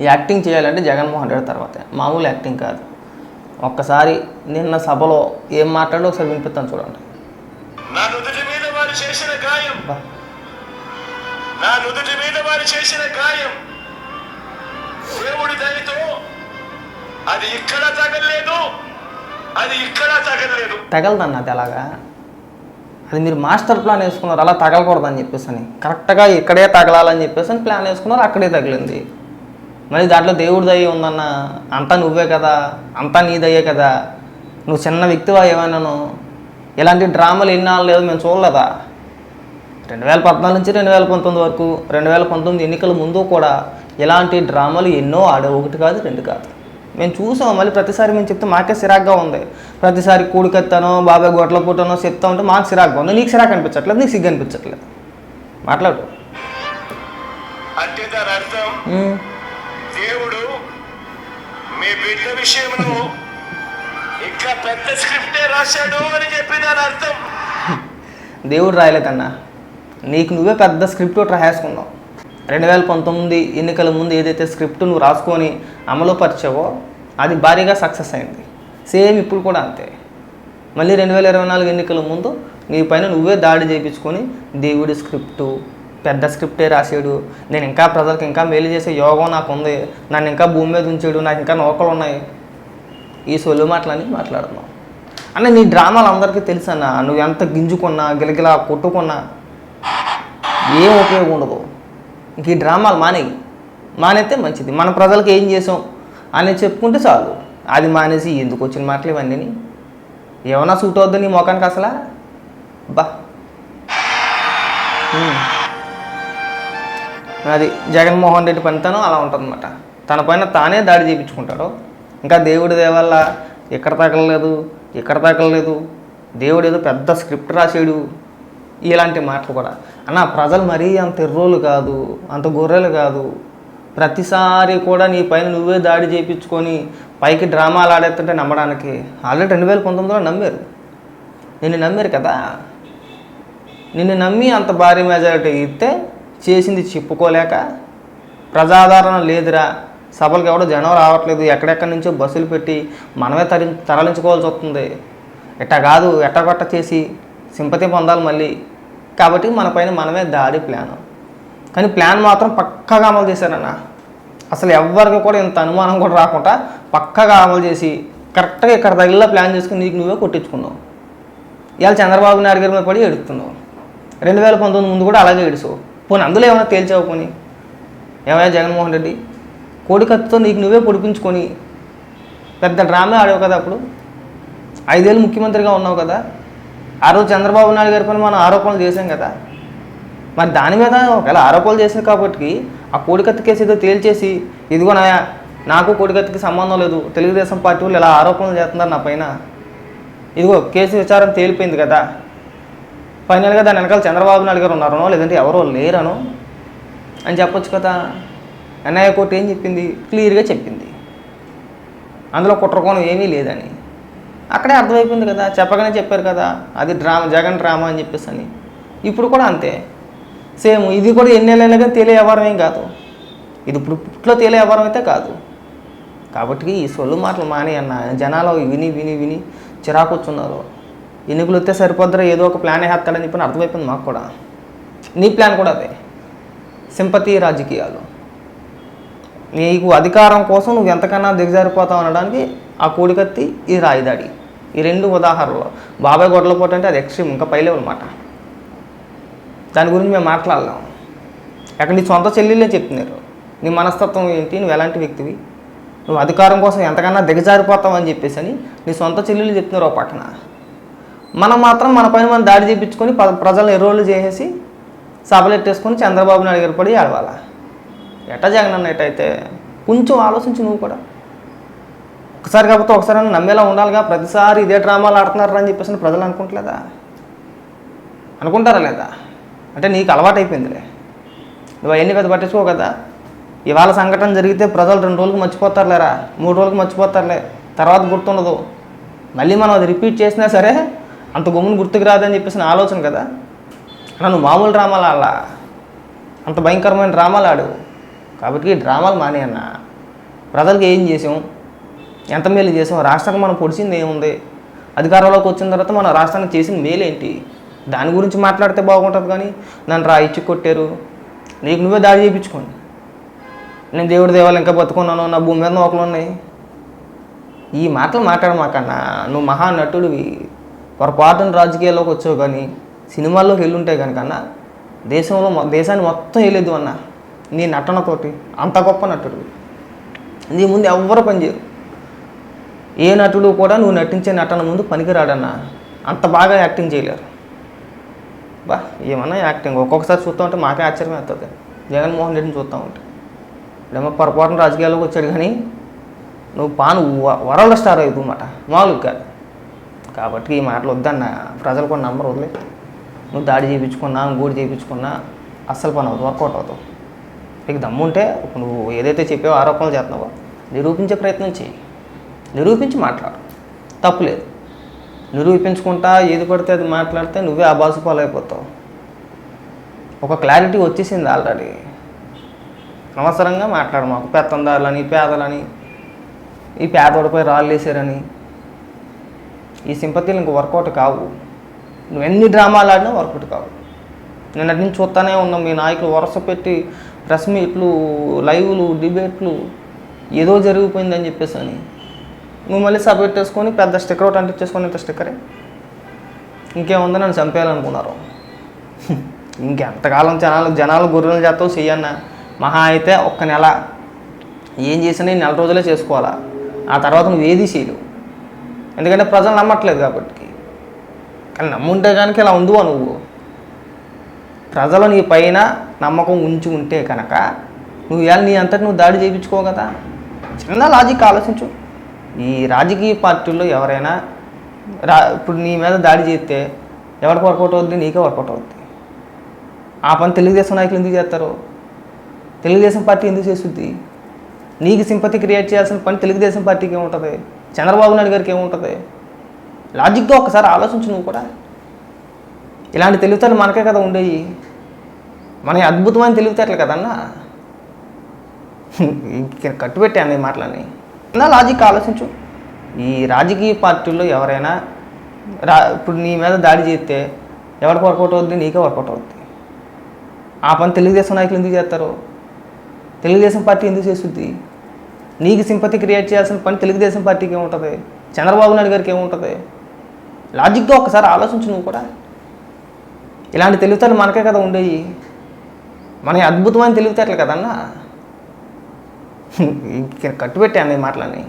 Acting చేయాలంటే జగన్మోహన్ రెడ్డి తర్వాతే. మామూలు యాక్టింగ్ కాదు. ఒక్కసారి నిన్న సభలో ఏం మాట్లాడో ఒకసారి వినిపిస్తాను చూడండి. నా నుదుటి మీద వారు చేసిన గాయం. బా. నా నుదుటి మీద వారు చేసిన గాయం. దేవుడి దయతో అది ఇక్కడ అది ఇక్కడ తగలదన్న అది అలాగా? అది మీరు మాస్టర్ ప్లాన్ వేసుకున్నారు అలా తగలకూడదని చెప్పేసి అని కరెక్ట్గా ఇక్కడే తగలాలని చెప్పేసి అని ప్లాన్ వేసుకున్నారు అక్కడే తగిలింది. మరి దాంట్లో దేవుడి దయ్య ఉందన్న అంతా నువ్వే కదా అంతా నీ దయ్యే కదా. నువ్వు చిన్న వ్యక్తివా ఏమైనాను? ఇలాంటి డ్రామాలు ఎన్నాళ్ళు లేదు మేము చూడలేదా? రెండు వేల పద్నాలుగు నుంచి రెండు వేల పంతొమ్మిది వరకు రెండు వేల పంతొమ్మిది ఎన్నికల ముందు కూడా ఇలాంటి డ్రామాలు ఎన్నో ఆడే ఒకటి కాదు రెండు కాదు. మేము చూసాం మళ్ళీ ప్రతిసారి మేము చెప్తే మాకే సిరాగ్గా ఉంది. ప్రతిసారి కూడికెత్తానో బాబాయ్ గొడ్ల పుట్టనో చెప్తా ఉంటే మాకు సిరాగ్గా ఉంది. నీకు సిరాక్ అనిపించట్లేదు నీకు సిగ్గు అనిపించట్లేదు. మాట్లాడు. మీ బిడ్డ విషయంలో ఇంకా పెద్ద స్క్రిప్టే రాశాడు అని చెప్పి దాని అర్థం. దేవుడు రాయలేదన్నా నీకు నువ్వే పెద్ద స్క్రిప్ట్ ఒకటి రాసుకున్నావు రెండు వేల పంతొమ్మిది ఎన్నికల ముందు ఏదైతే స్క్రిప్ట్ నువ్వు రాసుకొని అమలుపరిచావో అది భారీగా సక్సెస్ అయింది. సేమ్ ఇప్పుడు కూడా అంతే. మళ్ళీ రెండు వేల ఇరవై నాలుగు ఎన్నికల ముందు నీ పైన నువ్వే దాడి చేయించుకొని దేవుడి స్క్రిప్టు పెద్ద స్క్రిప్టే రాసాడు నేను ఇంకా ప్రజలకు ఇంకా మేలు చేసే యోగం నాకు ఉంది నన్ను ఇంకా భూమి మీద ఉంచాడు. నాకు ఇంకా నౌకలు ఉన్నాయి. ఈ సొల్లు మాటలని మాట్లాడుతున్నావు అన్న నీ డ్రామాలు అందరికీ తెలుసు నువ్వు ఎంత గింజుకున్నా గిలగిలా కొట్టుకున్నా ఏం ఉపయోగం ఉండదు. ఇంక ఈ డ్రామాలు మానేయి. మానేస్తే మంచిది. మన ప్రజలకు ఏం చేసాం? అని చెప్పుకుంటే చాలు. అది మానేసి ఎందుకు వచ్చిన మాటలు ఇవన్నీ? ఏమన్నా సూట్ అవుద్దు నీ మొఖానికి అసలా? బా. అది జగన్మోహన్ రెడ్డి పనితనం అలా ఉంటుందన్నమాట. తన పైన తానే దాడి చేయించుకుంటాడు ఇంకా దేవుడి దేవల్ల ఇక్కడ తగలలేదు ఇక్కడ తగలలేదు. దేవుడు ఏదో పెద్ద స్క్రిప్ట్ రాసాడు. ఇలాంటి మాటలు కూడా. అన్న ప్రజలు మరీ అంత ఎర్రోలు కాదు అంత గొర్రెలు కాదు. ప్రతిసారి కూడా నీ పైన నువ్వే దాడి చేయించుకొని పైకి డ్రామాలు ఆడేస్తుంటే నమ్మడానికి ఆల్రెడీ రెండు వేల పంతొమ్మిదిలో నమ్మారు. నిన్ను నమ్మారు కదా? నిన్ను నమ్మి అంత భారీ మెజారిటీ ఇస్తే చేసింది చెప్పుకోలేక ప్రజాదరణ లేదురా. సభలకు ఎవడో జనం రావట్లేదు. ఎక్కడెక్కడి నుంచో బస్సులు పెట్టి మనమే తరి తరలించుకోవాల్సి వస్తుంది. ఎట్ట కాదు ఎట్టగొట్ట చేసి సింపతి పొందాలి మళ్ళీ. కాబట్టి మన పైన మనమే దాడి ప్లాన్. కానీ ప్లాన్ మాత్రం పక్కగా అమలు చేశారన్న అసలు ఎవరికి కూడా ఇంత అనుమానం కూడా రాకుండా పక్కగా అమలు చేసి కరెక్ట్గా ఇక్కడ తగిలిలా ప్లాన్ చేసుకుని నీకు నువ్వే కొట్టించుకున్నావు. ఇవాళ చంద్రబాబు నాయుడు గారి మీద పడి ఎడుతున్నావు రెండు వేల పంతొమ్మిది ముందు కూడా అలాగే ఏడుసావు. పోనీ అందులో ఏమైనా తేల్చావు పోనీ? ఏమయ్యా జగన్మోహన్ రెడ్డి? కోడికత్తుతో నీకు నువ్వే పొడిపించుకొని పెద్ద డ్రామా ఆడావు కదా అప్పుడు? ఐదేళ్ళు ముఖ్యమంత్రిగా ఉన్నావు కదా? ఆ రోజు చంద్రబాబు నాయుడు గారి పైన మనం ఆరోపణలు చేసాం కదా? మరి దాని మీద ఒకవేళ ఆరోపణలు చేసాం కాబట్టి ఆ కోడికత్తి కేసు ఏదో తేల్చేసి ఇదిగో నాయా నాకు కోడికత్తికి సంబంధం లేదు తెలుగుదేశం పార్టీ వాళ్ళు ఇలా ఆరోపణలు చేస్తున్నారు నా పైన. ఇదిగో కేసు విచారం తేలిపోయింది కదా? ఫైనల్గా దాని వెనకాల చంద్రబాబు నాయుడు గారు ఉన్నారనో లేదంటే ఎవరో లేరనో అని చెప్పొచ్చు కదా. ఎన్ఐఏ కోర్టు ఏం చెప్పింది? క్లియర్గా చెప్పింది. అందులో కుట్రకోణం ఏమీ లేదని. అక్కడే అర్థమైపోయింది కదా. చెప్పగానే చెప్పారు కదా. అది డ్రామా జగన్ డ్రామా అని చెప్పేసి అని. ఇప్పుడు కూడా అంతే. సేమ్ ఇది కూడా ఎన్నేళ్ళైనా కానీ తేలే వ్యవహారం ఏం కాదు. ఇది ఇప్పుడు పుట్లో తేలే వ్యవహారం అయితే కాదు. కాబట్టి ఈ సొల్లు మాటలు మానే అన్న జనాలు విని విని విని చిరాకు వచ్చున్నారు. ఎన్నికలు వస్తే సరిపోద్దరా ఏదో ఒక ప్లాన్ వేస్తాడని చెప్పి అర్థమైపోయింది మాకు కూడా. నీ ప్లాన్ కూడా అదే. సింపతి రాజకీయాలు. నీకు అధికారం కోసం నువ్వు ఎంతకన్నా దిగజారిపోతావు అనడానికి ఆ కోడికత్తి ఈ రాయిదాడి. ఈ రెండు ఉదాహరణలు. బాబాయ్ గొడవలపోటు అంటే అది ఎక్స్ట్రీమ్ ఇంకా పై లెవెల్ మాట. దాని గురించి మేము మాట్లాడలేము అక్కడ నీ సొంత చెల్లెళ్ళే చెప్తున్నారు. నీ మనస్తత్వం ఏంటి? నువ్వు ఎలాంటి వ్యక్తివి? నువ్వు అధికారం కోసం ఎంతకన్నా దిగజారిపోతావు అని చెప్పేసి అని నీ సొంత చెల్లెళ్ళు చెప్తున్నారు ఒక పక్కన. మనం మాత్రం మన పైన మనం దాడి చేయించుకొని ప్రజలను ఎర్రోళ్ళు చేసేసి సభలెట్టేసుకొని చంద్రబాబు నాయుడు గారు పడి ఆడవాలా ఎట్ట జగన్ అన్న కొంచెం ఆలోచించు నువ్వు కూడా. ఒకసారి కాకపోతే ఒకసారి నమ్మేలా ఉండాలిగా ప్రతిసారి ఇదే డ్రామాలు ఆడుతున్నారు అని చెప్పేసి ప్రజలు అనుకుంటలేదా? అనుకుంటారా లేదా? అంటే నీకు అలవాటు అయిపోయిందిలే. నువ్వు అవన్నీ పెద్ద పట్టించుకో కదా. ఇవాళ సంఘటన జరిగితే ప్రజలు రెండు రోజులకు మర్చిపోతారులేరా? మూడు రోజులకు మర్చిపోతారులే. తర్వాత గుర్తుండదు. మళ్ళీ మనం అది రిపీట్ చేసినా సరే అంత గమ్మును గుర్తుకు రాదని చెప్పేసి నా ఆలోచన కదా. నన్ను మామూలు డ్రామాలు ఆడాలా? అంత భయంకరమైన డ్రామాలు ఆడు. కాబట్టి డ్రామాలు మానే అన్న. ప్రజలకు ఏం చేసాం? ఎంత మేలు చేసాం? రాష్ట్రానికి మనం పొడిచింది ఏముంది? అధికారంలోకి వచ్చిన తర్వాత మన రాష్ట్రానికి చేసిన మేలు ఏంటి దాని గురించి మాట్లాడితే బాగుంటుంది కానీ నన్ను రా ఇచ్చి కొట్టారు. నీకు నువ్వే దాడి చేయించుకోండి. నేను దేవుడి దేవాలు ఇంకా బతుకున్నాను నా భూమి మీద నోకలు ఉన్నాయి. ఈ మాటలు మాట్లాడమాకన్నా నువ్వు మహా నటుడివి. పొరపాటున రాజకీయాల్లోకి వచ్చావు కానీ సినిమాల్లోకి వెళ్ళుంటే కనుకన్నా దేశంలో దేశాన్ని మొత్తం వెళ్ళేది అన్న. నీ నటనతోటి అంత గొప్ప నటుడు నీ ముందు ఎవ్వరు పనిచేయరు ఏ నటుడు కూడా నువ్వు నటించే నటన ముందు పనికిరాడన్నా. అంత బాగా యాక్టింగ్ చేయలేరు. బా ఏమన్నా యాక్టింగ్. ఒక్కొక్కసారి చూస్తూ ఉంటే మాకే ఆశ్చర్యం అవుతుంది జగన్మోహన్ రెడ్డిని చూస్తూ ఉంటే. ఇప్పుడేమో పొరపాటున రాజకీయాల్లోకి వచ్చాడు కానీ నువ్వు పాను వరల్డ్ స్టార్ అవుతుంది మామూలుగా కాదు. కాబట్టి ఈ మాటలు వద్దన్న. ప్రజలు కొన్ని నంబర్ వదిలే. నువ్వు దాడి చేయించుకున్నా గూడి చేయించుకున్నా అస్సలు పని అవుతుంది వర్కౌట్ అవుతావు. నీకు దమ్ముంటే నువ్వు ఏదైతే చెప్పావో ఆరోపణలు చేస్తున్నావో నిరూపించే ప్రయత్నం చేయి. నిరూపించి మాట్లాడు. తప్పులేదు నిరూపించుకుంటా ఏది పడితే అది మాట్లాడితే నువ్వే అబాసు పాలైపోతావు. ఒక క్లారిటీ వచ్చేసింది ఆల్రెడీ. అనవసరంగా మాట్లాడు మాకు. పెత్తందారులని పేదలని. ఈ పేదోడిపై రాళ్ళు వేసారని. ఈ సింపతీలు ఇంక వర్కౌట్ కావు. నువ్వు ఎన్ని డ్రామాలు ఆడినా వర్కౌట్ కావు. నేను అటు నుంచి చూస్తానే ఉన్నాం మీ నాయకులు వరుస పెట్టి ప్రెస్ మీట్లు లైవ్లు డిబేట్లు ఏదో జరిగిపోయిందని చెప్పేసి అని నువ్వు మళ్ళీ సబ్ పెట్టేసుకొని పెద్ద స్టిక్కర్ ఒకటి అంటించేసుకొని ఇంత స్టిక్కరే ఇంకేముందో? నన్ను చంపేయాలనుకున్నారు. ఇంకెంతకాలం జనాలు జనాలు గొర్రెలు చేస్తావు చెయ్యన్న? మహా అయితే ఒక్క నెల. ఏం చేసినా నెల రోజులే చేసుకోవాలా? ఆ తర్వాత నువ్వు ఏది చేయలేవు. ఎందుకంటే ప్రజలు నమ్మట్లేదు కాబట్టి. కానీ నమ్ముంటే కనుక ఇలా ఉందువా నువ్వు? ప్రజలు నీ పైన నమ్మకం ఉంచి ఉంటే కనుక నువ్వు ఇవాళ నీ అంతటి నువ్వు దాడి చేయించుకో కదా. చిన్న లాజిక్ ఆలోచించు. ఈ రాజకీయ పార్టీల్లో ఎవరైనా రా ఇప్పుడు నీ మీద దాడి చేస్తే ఎవరికి వర్కౌట్ అవుద్ది? నీకే వర్కౌట్ అవుద్ది. ఆ పని తెలుగుదేశం నాయకులు ఎందుకు చేస్తారు? తెలుగుదేశం పార్టీ ఎందుకు చేస్తుంది? నీకు సింపతి క్రియేట్ చేయాల్సిన పని తెలుగుదేశం పార్టీకి ఏముంటుంది చంద్రబాబు నాయుడు గారికి ఏముంటుంది? లాజిక్గా ఒకసారి ఆలోచించు నువ్వు కూడా. ఇలాంటి తెలివితేటలు మనకే కదా ఉండేవి మన అద్భుతమైన తెలివితేటలు కదన్నా ఇంక కట్టుబెట్టాను ఈ మాటలని నా లాజిక్ ఆలోచించు. ఈ రాజకీయ పార్టీల్లో ఎవరైనా రా ఇప్పుడు నీ మీద దాడి చేస్తే ఎవరికి వర్కౌట్ అవుద్ది? నీకే వర్కౌట్ అవుద్ది. ఆ పని తెలుగుదేశం నాయకులు ఎందుకు చేస్తారు? తెలుగుదేశం పార్టీ ఎందుకు చేస్తుంది? నీకు సింపతి క్రియేట్ చేయాల్సిన పని తెలుగుదేశం పార్టీకి ఏముంటుంది? చంద్రబాబు నాయుడు గారికి ఏముంటుంది? లాజిక్గా ఒకసారి ఆలోచించు నువ్వు కూడా. ఇలాంటి తెలివితేటలు మనకే కదా ఉండేవి మన అద్భుతమైన తెలివితేటలు కదన్నా? ఇంక కట్టుబెట్టాను ఈ మాటలని